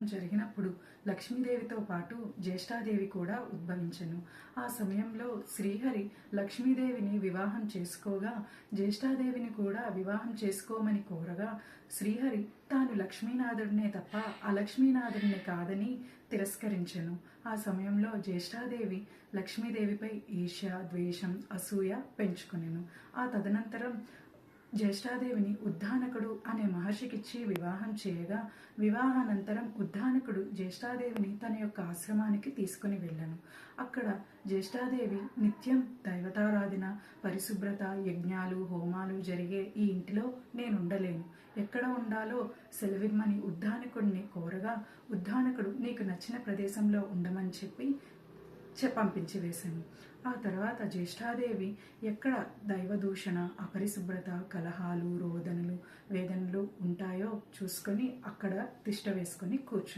జరిగినప్పుడు లక్ష్మీదేవితో పాటు జ్యేష్ఠాదేవి కూడా ఉద్భవించెను. ఆ సమయంలో శ్రీహరి లక్ష్మీదేవిని వివాహం చేసుకోగా జ్యేష్ఠాదేవిని కూడా వివాహం చేసుకోమని కోరగా శ్రీహరి తాను లక్ష్మీనాథుడినే తప్ప అలక్ష్మీనాథుడిని కాదని తిరస్కరించెను. ఆ సమయంలో జ్యేష్ఠాదేవి లక్ష్మీదేవిపై ఈర్ష్య ద్వేషం అసూయ పెంచుకునేను. ఆ తదనంతరం జ్యేష్ఠాదేవిని ఉద్దానకుడు మహర్షికిచ్చి వివాహం చేయగా వివాహానంతరం ఉద్దానకుడు జ్యేష్ఠాదేవిని తన యొక్క ఆశ్రమానికి తీసుకుని వెళ్ళను. అక్కడ జ్యేష్ఠాదేవి నిత్యం దైవతారాధన పరిశుభ్రత యజ్ఞాలు హోమాలు జరిగే ఈ ఇంటిలో నేను ఉండలేను ఎక్కడ ఉండాలో సెలవిమ్మని ఉద్దానకుడిని కోరగా ఉద్దానకుడు నీకు నచ్చిన ప్రదేశంలో ఉండమని చెప్పి పంపించి వేశాను. ఆ తర్వాత జ్యేష్ఠాదేవి ఎక్కడ దైవదూషణ అపరిశుభ్రత కలహాలు రోదనలు వేదనలు ఉంటాయో చూసుకొని అక్కడ తిష్ట వేసుకొని కూర్చుంది.